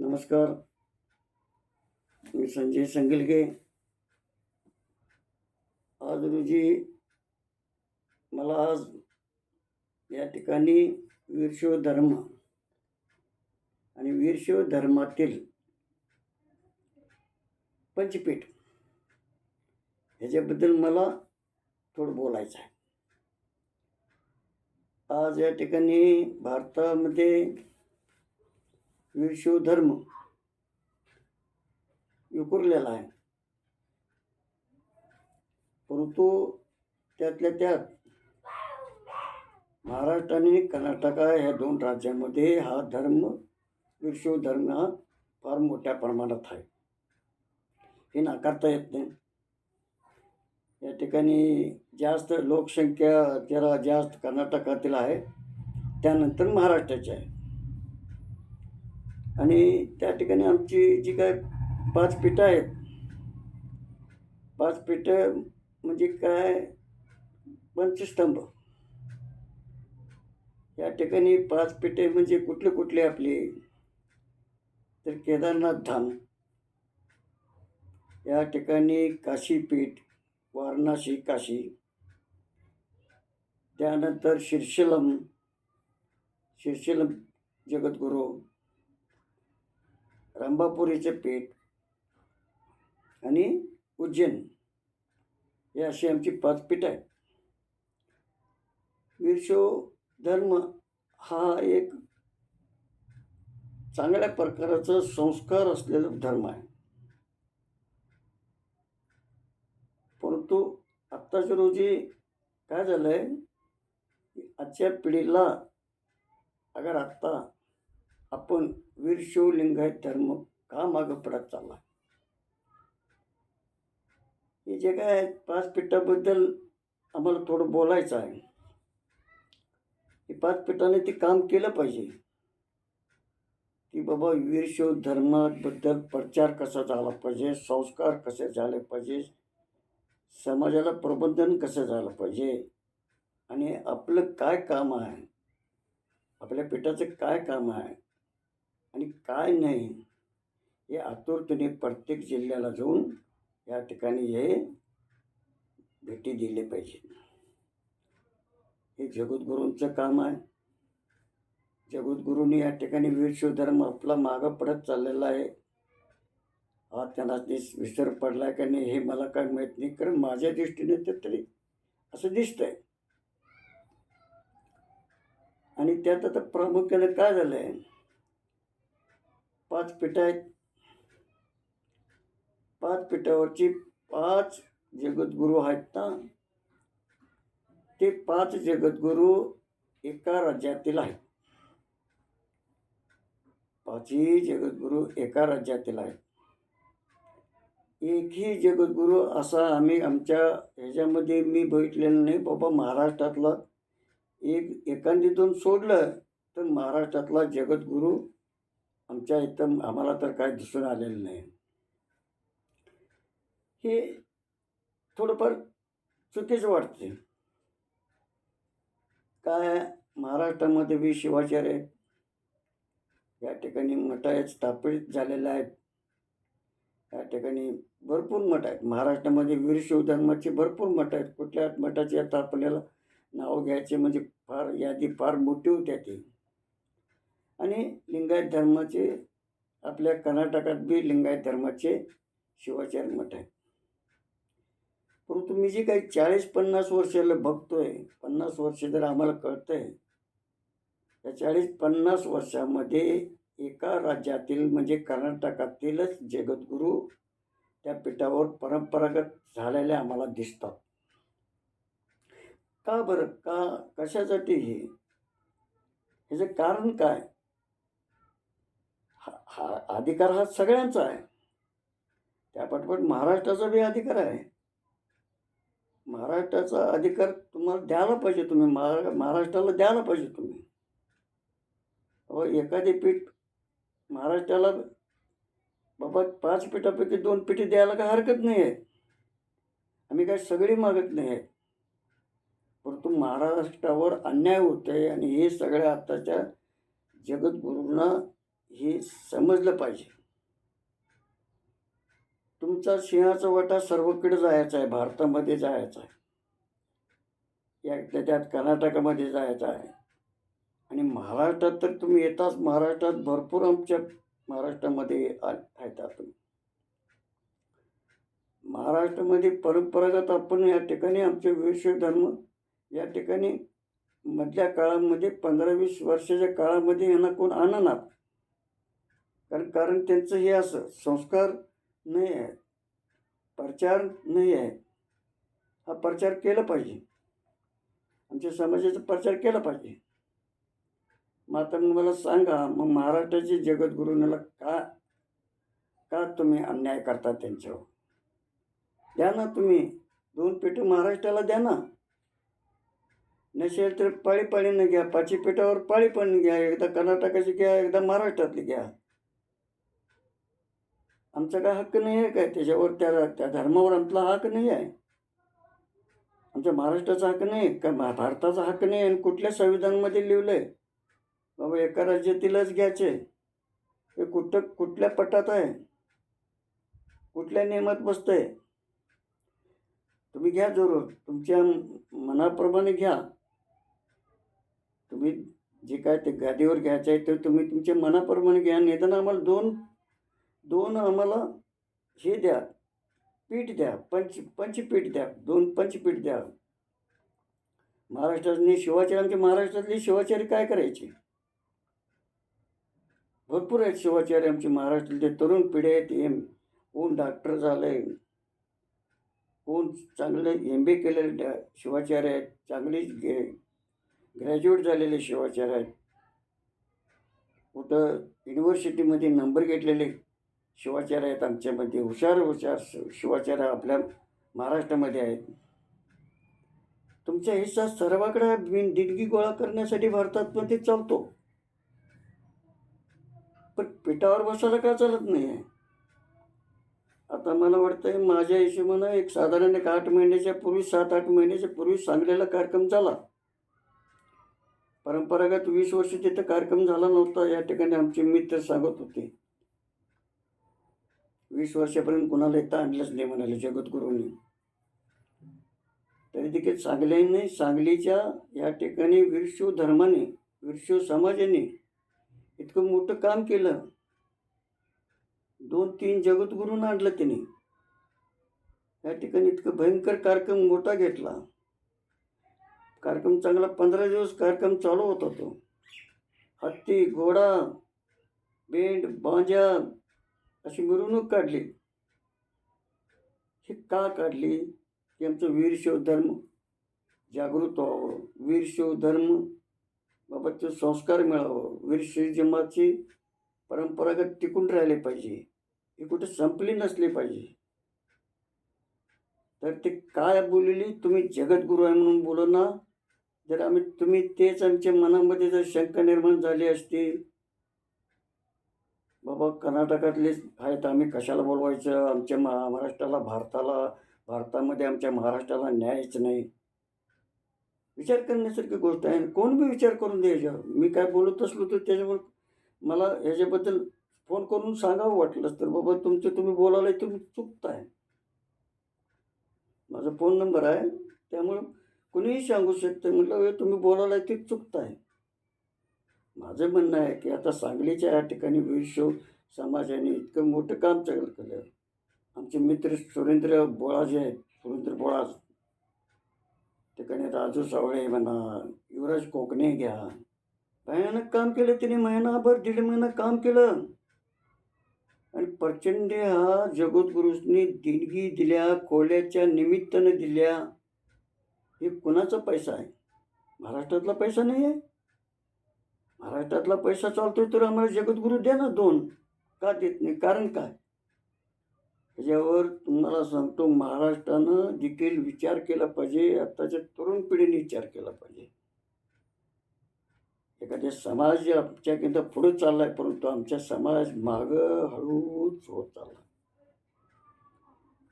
नमस्कार. मी संजय संगिलके. आज रोजी मला आज या ठिकाणी वीरशैव धर्म आणि वीरशैव धर्मातील पंचपीठ ह्याच्याबद्दल मला थोडं बोलायचं आहे. आज या ठिकाणी भारतामध्ये वीरशैव विखुरलेला आहे. परंतु त्यातल्या त्यात महाराष्ट्र आणि कर्नाटका ह्या दोन राज्यांमध्ये हा धर्म वीरशैव धर्म हा फार मोठ्या प्रमाणात आहे. हे नाकारता येत नाही. या ठिकाणी जास्त लोकसंख्या जरा जास्त कर्नाटकातील आहे. त्यानंतर महाराष्ट्राची आहे. आणि त्या ठिकाणी आमची जी काय पाच पिठं आहेत पाच पिठं म्हणजे काय पंचस्तंभ. या ठिकाणी पाच पिठे म्हणजे कुठले कुठले आपले? तर केदारनाथ धाम. या ठिकाणी काशीपीठ वाराणसी काशी. त्यानंतर शिर्षलम शिर्षलम जगद्गुरू. रंभापुरीचे पीठ आणि उज्जैन हे अशी आमची पाच पीठ आहेत. विरशो धर्म हा एक चांगल्या प्रकाराचं संस्कार असलेला धर्म आहे. परंतु आत्ताच्या रोजी काय झालं आहे आजच्या पिढीला अगर आत्ता आपण वीरशैव लिंगायत धर्म का मागं पडत चालला? हे जे काय पाच पिठाबद्दल आम्हाला थोडं बोलायचं आहे. हे पाच पिठाने ते काम केलं पाहिजे. की बाबा वीरशैव धर्माबद्दल प्रचार कसा झाला पाहिजे? संस्कार कसे झाले पाहिजे? समाजाला प्रबंधन कसं झालं पाहिजे? आणि आपलं काय काम आहे? आपल्या पिठाचं काय काम आहे? आणि काय नाही हे आतुरतेने प्रत्येक जिल्ह्याला जाऊन या ठिकाणी हे भेटी दिले पाहिजे हे जगद्गुरूंचं काम आहे. जगद्गुरूंनी या ठिकाणी विश्वधर्म आपला मागं पडत चाललेला आहे. हा त्यांना ते विसर पडला का नाही हे मला काय माहीत नाही कारण माझ्या दृष्टीने तर तरी असं दिसतंय. आणि त्यात आता प्रामुख्याने काय झालं आहे पाच पिठं आहेत. पाच पिठावरची पाच जगद्गुरू आहेत ना? ते पाच जगद्गुरू एका राज्यातील आहेत. पाचही जगद्गुरू एका राज्यातील आहेत. एकही जगद्गुरू असा आम्ही आमच्या ह्याच्यामध्ये मी बघितलेलं नाही. बाबा महाराष्ट्रातला एक एखादीतून सोडलं तर महाराष्ट्रातला जगद्गुरू आमच्या इथं आम्हाला तर काय दिसून आलेलं नाही. हे थोडंफार चुकीचं वाटते काय महाराष्ट्रामध्ये बी शिवाचार्य या ठिकाणी मठ आहेत स्थापित झालेलं आहेत. या ठिकाणी भरपूर मठ आहेत. महाराष्ट्रामध्ये वीर धर्माचे भरपूर मठ आहेत. कुठल्या मठाचे आता आपल्याला नाव घ्यायचे म्हणजे फार यादी फार मोठी होती ती. आणि लिंगायत धर्माचे आपल्या कर्नाटकात बी लिंगायत धर्माचे शिवाचार्य मठ आहे. परंतु मी जे काही चाळीस पन्नास वर्षाला बघतोय पन्नास वर्ष जर आम्हाला कळतंय त्या चाळीस पन्नास वर्षामध्ये एका राज्यातील म्हणजे कर्नाटकातीलच जगद्गुरू त्या पीठावर परंपरागत झालेले आम्हाला दिसतात. का बरं? का? कशासाठी हे? ह्याचं कारण काय? हा अधिकार हा सगळ्यांचा आहे. त्यापाठोपाठ महाराष्ट्राचा बी अधिकार आहे. महाराष्ट्राचा अधिकार तुम्हाला द्यायला पाहिजे तुम्ही. महारा महाराष्ट्राला द्यायला पाहिजे तुम्ही. व एखादी पीठ महाराष्ट्राला बाबा पाच पिठापैकी दोन पिठी द्यायला काय हरकत नाही आहे आम्ही काय सगळी मागत नाही आहे परंतु महाराष्ट्रावर अन्याय होत आहे आणि हे सगळ्या आत्ताच्या जगद्गुरूंना हे समजलं पाहिजे. तुमचा सिंहाचा वाटा सर्वकडे जायचा आहे भारतामध्ये जायचा आहे. या त्याच्यात कर्नाटकामध्ये जायचं आहे. आणि महाराष्ट्रात तर तुम्ही येताच महाराष्ट्रात भरपूर आमच्या महाराष्ट्रामध्ये आ- आहेत महाराष्ट्रामध्ये परंपरागत आपण या ठिकाणी आमचे विश्व धर्म या ठिकाणी मधल्या काळामध्ये पंधरा वीस वर्षाच्या काळामध्ये यांना कोण आणणार? कारण कारण त्यांचं हे असं संस्कार नाही आहे प्रचार नाही आहे हा प्रचार केला पाहिजे. आमच्या समाजाचा प्रचार केला पाहिजे. मग आता मग मला सांगा मग महाराष्ट्राचे जगद्गुरूंना का का तुम्ही अन्याय करता त्यांच्यावर? द्या ना तुम्ही. दोन पेटी महाराष्ट्राला द्या ना. नसेल तर पाळी पाळीनं घ्या पाचवी पेटावर पाळी पण घ्या एकदा कर्नाटकाची घ्या एकदा महाराष्ट्रातली घ्या. आमचा काय हक्क नाही आहे काय? त्याच्यावर त्या त्या धर्मावर आमचा हक्क नाही आहे. आमच्या महाराष्ट्राचा हक्क नाही का भारताचा हक्क नाही आणि कुठल्या संविधानामध्ये लिहिलं आहे बाबा एका राज्यातीलच घ्यायचे. हे कुठं कुठल्या पटात आहे? कुठल्या नियमात बसतंय? तुम्ही घ्या जरूर. तुमच्या मनाप्रमाणे घ्या. तुम्ही जे काय ते गादीवर घ्यायचं आहे ते तुम्ही तुमच्या मनाप्रमाणे घ्या. निदान आम्हाला दोन दोन आम्हाला हे द्या पीठ द्या पंच पंचपीठ द्या दोन पंचपीठ द्या. महाराष्ट्रातली शिवाचार्य आमचे महाराष्ट्रातले शिवाचार्य काय करायचे? भरपूर आहेत शिवाचार्य आमचे महाराष्ट्रातले तरुण पिढी आहेत एम कोण डॉक्टर झालंय कोण चांगले एम बी केलेले शिवाचार्य आहेत चांगले गे ग्रॅज्युएट झालेले शिवाचार्य आहेत. कुठं युनिव्हर्सिटीमध्ये नंबर घेतलेले शिवाचार्य आहेत आमच्यामध्ये. हुशार हुशार शिवाचार्य आपल्या महाराष्ट्रामध्ये आहेत. तुमच्या हिस्सा सर्वाकडे बिन देणगी गोळा करण्यासाठी भारतात पण ते चालतो. पण पिठावर बसायला का चालत नाही? आहे आता मला वाटतंय माझ्या हिशोबानं एक साधारण एक आठ महिन्याच्या पूर्वी सात आठ महिन्याच्या पूर्वी सांगलेला कार्यक्रम झाला. परंपरागत वीस वर्ष तिथं कार्यक्रम झाला नव्हता. या ठिकाणी आमचे मित्र सांगत होते. वीस वर्षापर्यंत कुणाला येता आणलंच नाही म्हणाले जगद्गुरूंनी तरी देखील सांगलीने सांगलीच्या या ठिकाणी वीरशिव धर्माने वीरशिव समाजाने इतकं मोठं काम केलं. दोन तीन जगद्गुरूंना आणलं त्यांनी या ठिकाणी इतकं भयंकर कार्यक्रम मोठा घेतला. कार्यक्रम चांगला पंधरा दिवस कार्यक्रम चालू होता तो. हत्ती घोडा बेंड बांजा अशी मिरवणूक काढली. ही का काढली? की आमचं वीरशैव धर्म जागृत व्हावं. वीरशैव धर्म बाबतचे संस्कार मिळावं. वीरशैव जमाची परंपरागत टिकून राहिले पाहिजे. ही कुठे संपली नसली पाहिजे. तर ते काय बोललेली तुम्ही जगद्गुरू आहे म्हणून बोलो ना. जर आम्ही तुम्ही तेच आमच्या मनामध्ये जर शंका निर्माण झाली असती बाबा कर्नाटकातलेच आहेत. आम्ही कशाला बोलवायचं? आमच्या महा महाराष्ट्राला भारताला भारतामध्ये आमच्या महाराष्ट्राला न्यायच नाही. विचार करण्यासारखी गोष्ट आहे. कोण बी विचार करून द्यायच्यावर मी काय बोलत असलो तर त्याच्यामुळं मला ह्याच्याबद्दल फोन करून सांगावं वाटलंच तर. बाबा तुमचं तुम्ही बोलायला तुम्ही चुकताय. माझा फोन नंबर आहे. त्यामुळं कुणीही सांगू शकतं म्हटलं तुम्ही बोलायला ते चुकताय. माझं म्हणणं आहे की आता सांगलीच्या या ठिकाणी विश्व समाजाने इतकं मोठं काम चांगलं केलं. आमचे मित्र सुरेंद्र बोळा जे आहेत. सुरेंद्र बोळा ठिकाणी राजू सावळे म्हणा युवराज कोकणे घ्या. भयानक काम केलं त्याने महिनाभर दीड महिना काम केलं. आणि प्रचंड हा जगद्गुरूंनी देणगी दिल्या कोल्याच्या निमित्तानं दिल्या. हे कुणाचा पैसा आहे? महाराष्ट्रातला पैसा नाही आहे महाराष्ट्रातला पैसा चालतोय तर आम्हाला जगद्गुरू द्या ना दोन. का देत नाही? कारण काय? त्याच्यावर तुम्हाला सांगतो महाराष्ट्रानं देखील विचार केला पाहिजे आत्ताच्या तरुण पिढीने विचार केला पाहिजे. एखाद्या समाज आमच्याकडं पुढे आहे परंतु आमच्या समाज मागं हळूच होत चालला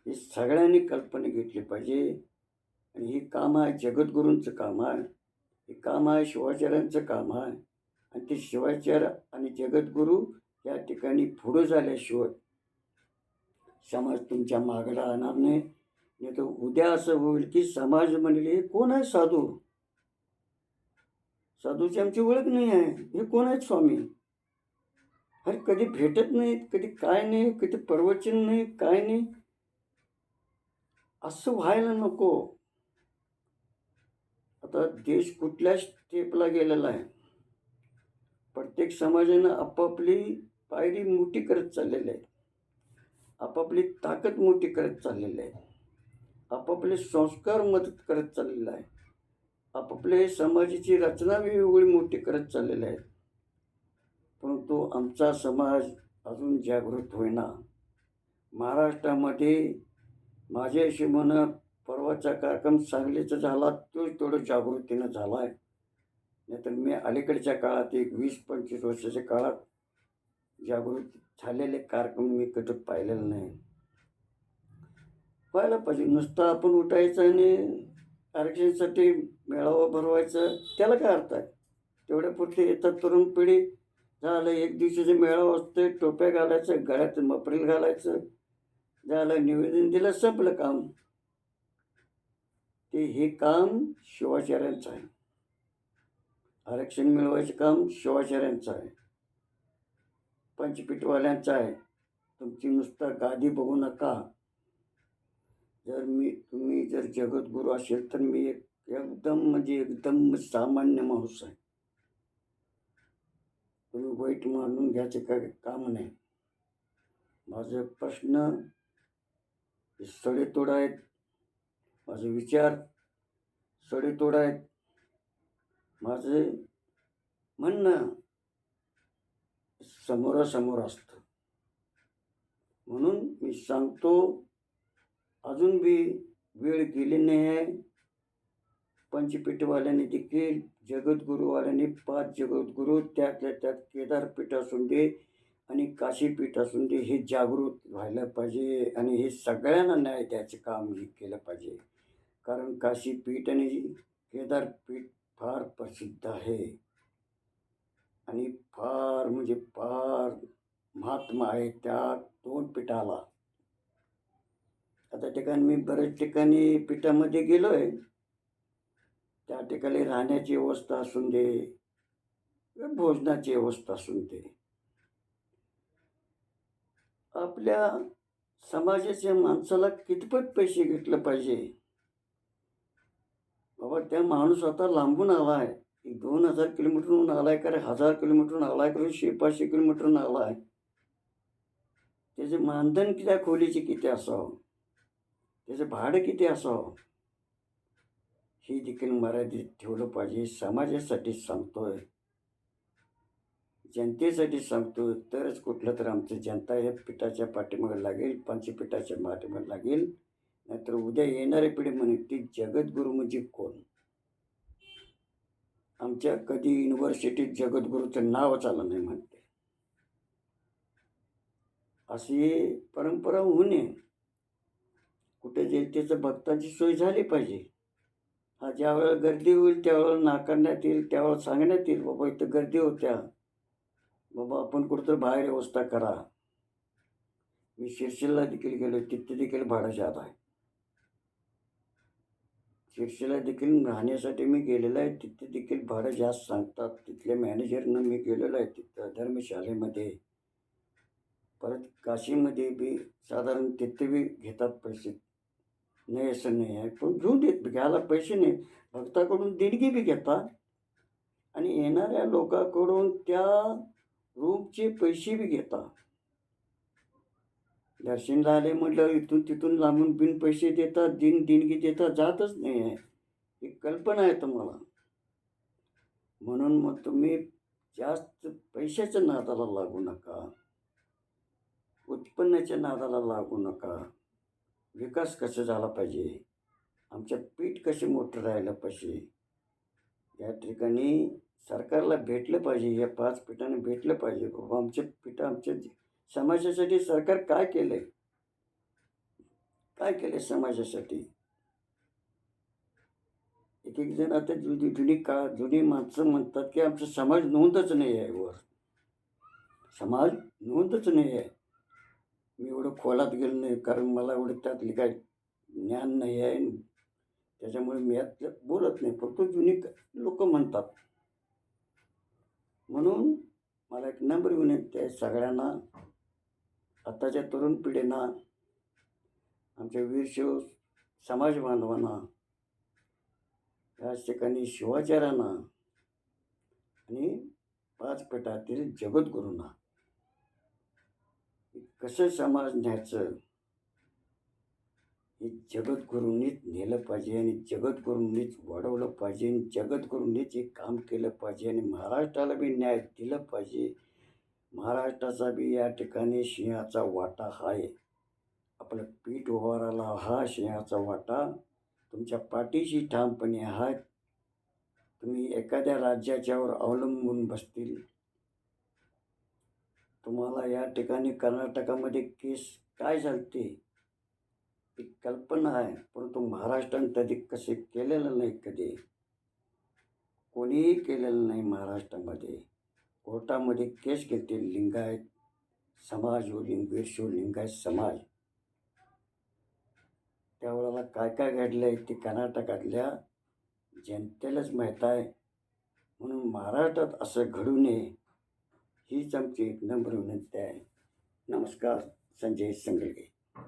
हे सगळ्यांनी कल्पना घेतली पाहिजे. आणि हे काम आहे जगद्गुरूंचं काम आहे. हे काम आहे शिवाचार्यांचं काम आहे. आणि ते शिवाचार्य आणि जगद्गुरू या ठिकाणी पुढं झाल्याशिवाय समाज तुमच्या मागला राहणार नाही. नाही तर उद्या असं होईल की समाज म्हणले हे कोण आहे साधू? साधूची आमची ओळख नाही आहे. हे कोण आहेत स्वामी? अरे कधी भेटत नाहीत कधी काय नाही कधी प्रवचन नाही काय नाही. असं व्हायला नको. आता देश कुठल्या स्टेपला गेलेला आहे? प्रत्येक समाजानं आपापली पायरी मोठी करत चाललेली आहे. आपापली ताकद मोठी करत चाललेली आहे. आपापले संस्कार मदत करत चाललेला आहे. आपापले समाजाची रचना वेगवेगळी मोठी करत चाललेली आहेत परंतु आमचा समाज अजून जागृत होईना. महाराष्ट्रामध्ये माझ्या हिशोबानं परवाचा कार्यक्रम सांगलीचा झाला तोच तेवढं जागृतीनं झाला आहे. नाहीतर मी अलीकडच्या काळात एक वीस पंचवीस वर्षाच्या काळात जागृत झालेले कार्यक्रम मी कधी पाहिलेले नाही. पाहायला पाहिजे नुसतं आपण उठायचं आणि आरक्षणासाठी मेळावा भरवायचं त्याला काय अर्थ आहे? तेवढ्यापुरते येतात तरुण पिढी झालं एक दिवसाचे मेळावा असते टोप्या घालायचं गळ्यात मपरील घालायचं झालं निवेदन दिलं संपलं काम. ते हे काम शिवाचार्यांचं आहे. आरक्षण मिळवायचं काम शिवाचार्यांचं आहे. पंचपीठवाल्यांचं आहे. तुमची नुसतं गादी बघू नका. जर मी तुम्ही जर जगद्गुरू असेल तर मी एक एकदम म्हणजे एकदम सामान्य माणूस आहे. तुम्ही वाईट मानून घ्यायचे काय काम नाही. माझे प्रश्न सडेतोड आहेत. माझे विचार सडेतोड आहेत. माझे म्हणणं समोरासमोर असतं. म्हणून मी सांगतो अजून बी वेळ गेली नाही आहे. पंचपीठवाल्याने देखील जगद्गुरुवाल्याने पाच जगद्गुरू त्यातल्या त्यात केदारपीठ असून दे आणि काशीपीठ असून दे हे जागृत व्हायला पाहिजे आणि हे सगळ्यांना न्याय द्यायचं काम हे केलं पाहिजे. कारण काशीपीठ आणि केदारपीठ फार प्रसिद्ध आहे. आणि फार म्हणजे फार महात्मा आहे त्या दोन पीठाला. आता ठिकाणी मी बऱ्याच ठिकाणी पीठामध्ये गेलो आहे त्या ठिकाणी राहण्याची व्यवस्था असून दे भोजनाची व्यवस्था असून दे. आपल्या समाजाच्या माणसाला कितपत पैसे घेतलं पाहिजे? बाबा त्या माणूस आता लांबून आला आहे. दोन हजार किलोमीटरहून आला आहे का हजार किलोमीटरहून आला आहे का शे पाचशे किलोमीटरहून आला आहे. त्याचे मानधन किती खोलीचे किती असावं? त्याचं भाडं किती असावं? हे देखील मर्यादित ठेवलं पाहिजे. समाजासाठी सांगतोय. जनतेसाठी सांगतो तरच कुठलं तर आमचं जनता या पिठाच्या पाठीमागे लागेल पंचपिठाच्या पाठीमागे लागेल. नाहीतर उद्या येणारी पिढी म्हणे ती जगद्गुरू म्हणजे कोण? आमच्या कधी युनिव्हर्सिटीत जगद्गुरूचं नावच आलं नाही म्हणते. अशी परंपरा होऊ नये कुठे जाईल त्याचं भक्तांची सोय झाली पाहिजे. हा ज्यावेळेला गर्दी होईल त्यावेळेला नाकारण्यात येईल त्यावेळेला सांगण्यात येईल बाबा इथं गर्दी होत्या. बाबा आपण कुठंतरी बाहेर व्यवस्था करा. मी शिर्षेला देखील गेलो तिथे देखील भाडं जात आहे. शिर्षेला देखील राहण्यासाठी मी गेलेलो आहे. तिथे देखील भाडं जास्त सांगतात. तिथल्या मॅनेजरनं मी गेलेलो आहे तिथं धर्मशाळेमध्ये. परत काशीमध्ये बी साधारण तिथे बी घेतात पैसे. नाही असं नाही आहे. पण घेऊन देत घ्यायला पैसे नाही. भक्ताकडून देणगी बी घेतात. आणि येणाऱ्या लोकांकडून त्या रूमचे पैसे बी घेतात. दर्शनला आले म्हटलं इथून तिथून लांबून बिन पैसे देतात दिन देणगी देतात जातच नाही आहे. ही कल्पना आहे तुम्हाला. म्हणून मग तुम्ही जास्त पैशाच्या नादाला लागू नका. उत्पन्नाच्या नादाला लागू नका. विकास कसा झाला पाहिजे? आमच्या पीठ कसे मोठं राहायला पाहिजे? या ठिकाणी सरकारला भेटलं पाहिजे या पाच पिठाने भेटलं पाहिजे. बाबा आमचे पीठ आमच्या समाजासाठी सरकार काय केलंय? काय केलंय समाजासाठी? एक एक जण आता जुनी जुनी का जुनी माणसं म्हणतात की आमचा समाज नोंदच नाही आहे वर. समाज नोंदच नाही आहे. मी एवढं खोलात गेलो नाही कारण मला एवढं त्यातली काय ज्ञान नाही आहे. त्याच्यामुळे मी यात बोलत नाही. फक्त जुनी लोक म्हणतात. म्हणून मला एक नंबर विनंती आहे सगळ्यांना. आत्ताच्या तरुण पिढींना आमच्या वीरशिव समाज बांधवांना याच ठिकाणी शिवाचार्यांना आणि पाच पटातील जगद्गुरूंना कसं समाज न्यायचं? हे जगद्गुरूंनीच नेलं पाहिजे आणि जगद्गुरूंनीच वाढवलं पाहिजे आणि जगद्गुरूंनीच हे काम केलं पाहिजे आणि महाराष्ट्राला बी न्याय दिलं पाहिजे. महाराष्ट्राचा बी या ठिकाणी सिंहाचा वाटा आहे. आपलं पीठ उभारायला हा सिंहाचा वाटा तुमच्या पाठीशी ठामपणे आहात तुम्ही एखाद्या राज्याच्यावर अवलंबून बसतील. तुम्हाला या ठिकाणी कर्नाटकामध्ये केस काय झालते? ती कल्पना आहे परंतु महाराष्ट्राने कधी कसे केलेलं नाही कधी? कोणीही केलेलं नाही महाराष्ट्रामध्ये. कोर्टामध्ये केस घेते लिंगायत समाज व लिंग वीरशैव लिंगायत समाज. त्यावेळेला काय काय घडलं आहे ते कर्नाटकातल्या जनतेलाच माहीत आहे. म्हणून महाराष्ट्रात असं घडू नये हीच आमची एक नम्र विनंती आहे. नमस्कार संजय संगलगे.